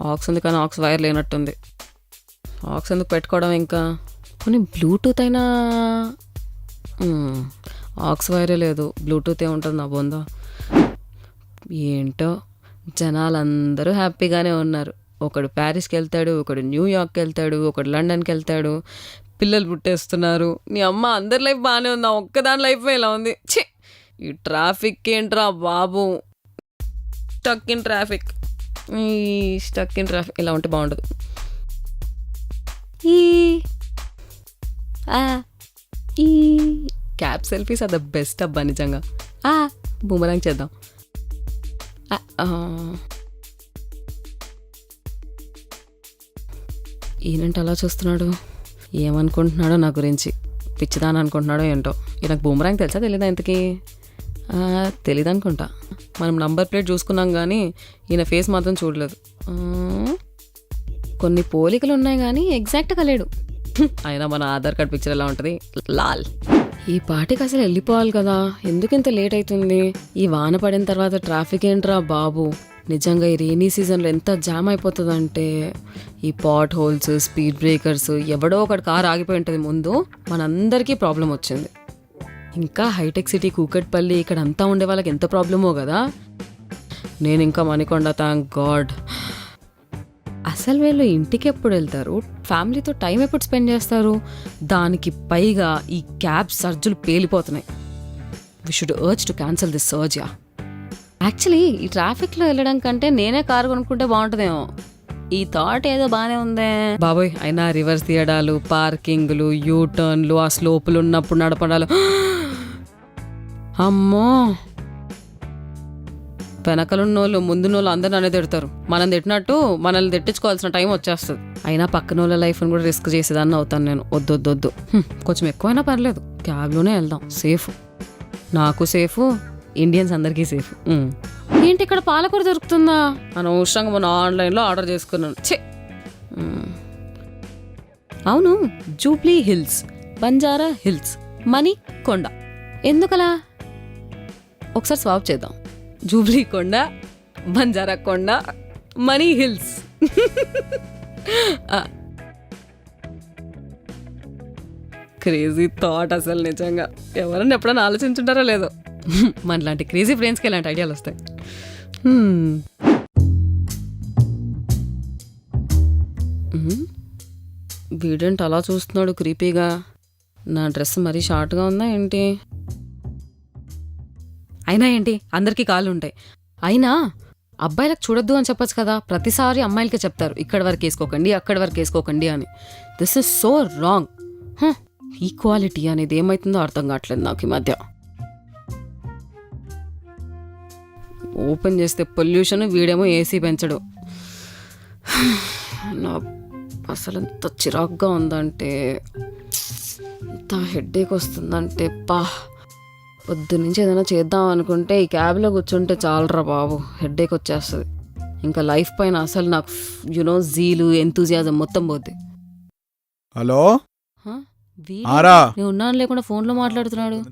Aux ఉంది కానీ aux wire లేనట్టుంది. ఆక్స్ ఎందుకు పెట్టుకోవడం ఇంకా? కొన్ని బ్లూటూత్ అయినా? ఆక్స్ వైరే లేదు. బ్లూటూత్ ఏముంటుంది నా బొందా? ఏంటో? జనాలందరూ హ్యాపీగానే ఉన్నారు. ఒకడు ప్యారిస్కి వెళ్తాడు ఒకడు న్యూయార్క్కి వెళ్తాడు ఒకడు లండన్కి వెళ్తాడు. పిల్లలు పుట్టేస్తున్నారు. నీ అమ్మ అందరి లైఫ్ బాగానే ఉందా. ఒక్కదాని లైఫ్ ఇలా ఉంది? ఛీ! ఈ ట్రాఫిక్ ఏంట్రా బాబు? Stuck in traffic. ఈ స్టక్ ఇన్ ట్రాఫిక్ ఇలా ఉంటే బాగుండదు. ఈ. ఈ. Cab selfies are the best అబ్బా నిజంగా. ఆ, బూమరాంగ్ చేద్దాం. ఈయనంటే అలా చూస్తున్నాడు? ఏమనుకుంటున్నాడో నా గురించి? పిచ్చిదాని అనుకుంటున్నాడో ఏంటో? ఈయనకు బూమరాంగ్ తెలుసా తెలీదా ఇంతకీ? ఆ, తెలీదు అనుకుంటా మనం నంబర్ ప్లేట్ చూసుకున్నాం కానీ ఈయన ఫేస్ మాత్రం చూడలేదు. కొన్ని పోలికలు ఉన్నాయి కానీ ఎగ్జాక్ట్గా లేడు. అయినా మన ఆధార్ కార్డ్ పిక్చర్ ఎలా ఉంటుంది? లాల్. ఈ పాటికి అసలు వెళ్ళిపోవాలి కదా. ఎందుకు ఇంత లేట్ అవుతుంది? ఈ వాన పడిన తర్వాత ట్రాఫిక్ ఏంట్రా బాబు? నిజంగా ఈ రెయినీ సీజన్లో ఎంత జామ్ అయిపోతుందంటే ఈ పాట్ హోల్స్ స్పీడ్ బ్రేకర్స్ ఎవడో ఒకటి కార్ ఆగిపోయి ఉంటుంది ముందు మనందరికీ ప్రాబ్లం వచ్చింది. ఇంకా హైటెక్ సిటీ కూకట్పల్లి ఇక్కడ అంతా ఉండే వాళ్ళకి ఎంత ప్రాబ్లమో కదా. నేను ఇంకా మణికొండ థ్యాంక్ గాడ్ అసలు వీళ్ళు ఇంటికి ఎప్పుడు వెళ్తారు? ఫ్యామిలీతో టైం ఎప్పుడు స్పెండ్ చేస్తారు? దానికి పైగా ఈ క్యాబ్ సర్జులు పేలిపోతున్నాయి. We should urge to cancel this surge yeah actually ఈ ట్రాఫిక్లో వెళ్ళడం కంటే నేనే కారు కొనుక్కుంటే బాగుంటుందేమో. ఈ థాట్ ఏదో బాగానే ఉందే. బాబోయ్ అయినా రివర్స్ తీయడాలు పార్కింగ్లు యూ టర్న్లు ఆ స్లోపులు ఉన్నప్పుడు నడపడాలు. అమ్మో. వెనకలున్నోళ్ళు ముందున్నోళ్ళు అందరు నన్నే తిడతారు. మనం తిట్టినట్టు మనల్ని తిట్టించుకోవాల్సిన టైం వచ్చేస్తుంది. అయినా పక్కన వాళ్ళ లైఫ్ని కూడా రిస్క్ చేసేదాన్ని అవుతాను నేను. వద్దు వద్దు వద్దు. హ్మ్, కొంచెం ఎక్కువైనా పర్లేదు. క్యాబ్లోనే వెళ్దాం. సేఫ్. నాకు సేఫ్ ఇండియన్స్ అందరికీ సేఫ్. ఏంటి ఇక్కడ పాలకూర దొరుకుతుందా? అనవసరంగా మనం ఆన్లైన్లో ఆర్డర్ చేసుకున్నాను. ఛే! హ్మ్. అవును జూబ్లీ హిల్స్ బంజారా హిల్స్ మనీ కొండ ఎందుకలా? ఒకసారి స్వాప్ చేద్దాం. జూబ్లీ కొండ బంజారా కొండ మనీ హిల్స్. క్రేజీ థాట్ అసలు నిజంగా. ఎవరన్నా ఎప్పుడైనా ఆలోచించుంటారో లేదో. మనలాంటి క్రేజీ ఫ్రెండ్స్కి ఇలాంటి ఐడియాలు వస్తాయి? Hmm. వీడేంటి అలా చూస్తున్నాడు క్రీపీగా నా డ్రెస్ మరీ షార్ట్గా ఉందా ఏంటి? అయినా ఏంటి? అందరికీ కాళ్ళు ఉంటాయి అయినా అబ్బాయిలకు చూడొద్దు అని చెప్పొచ్చు కదా. ప్రతిసారి అమ్మాయిలకే చెప్తారు. ఇక్కడ వరకు వేసుకోకండి అక్కడ వరకు వేసుకోకండి అని. This is so wrong equality అనేది ఏమైతుందో అర్థం కావట్లేదు నాకు ఈ మధ్య. ఓపెన్ చేస్తే పొల్యూషన్ వీడేమో ఏసీ పెంచడు. నా అసలు ఎంత చిరాగ్గా ఉందంటే ఎంత హెడ్ఏక్ వస్తుందంటే పా. పొద్దు నుంచి ఏదైనా చేద్దాం అనుకుంటే ఈ క్యాబ్లో కూర్చుంటే చాలరా బాబు హెడ్ఏక్ వచ్చేస్తుంది. ఇంకా లైఫ్ పైన అసలు నాకు యునో జీలు ఎంతూజియాజం మొత్తం పోద్ది. హలో? ఆరా? నేను ఉన్నాను లేకుండా ఫోన్లో మాట్లాడుతున్నాడు.